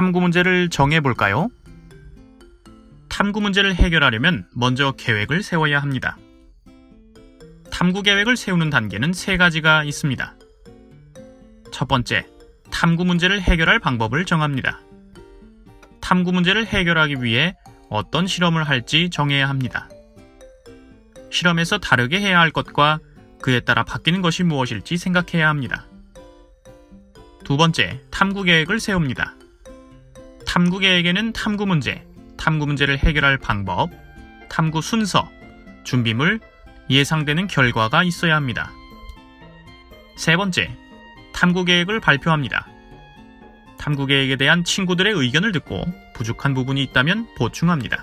탐구 문제를 정해 볼까요? 탐구 문제를 해결하려면 먼저 계획을 세워야 합니다. 탐구 계획을 세우는 단계는 세 가지가 있습니다. 첫 번째, 탐구 문제를 해결할 방법을 정합니다. 탐구 문제를 해결하기 위해 어떤 실험을 할지 정해야 합니다. 실험에서 다르게 해야 할 것과 그에 따라 바뀌는 것이 무엇일지 생각해야 합니다. 두 번째, 탐구 계획을 세웁니다. 탐구 계획에는 탐구 문제, 탐구 문제를 해결할 방법, 탐구 순서, 준비물, 예상되는 결과가 있어야 합니다. 세 번째, 탐구 계획을 발표합니다. 탐구 계획에 대한 친구들의 의견을 듣고 부족한 부분이 있다면 보충합니다.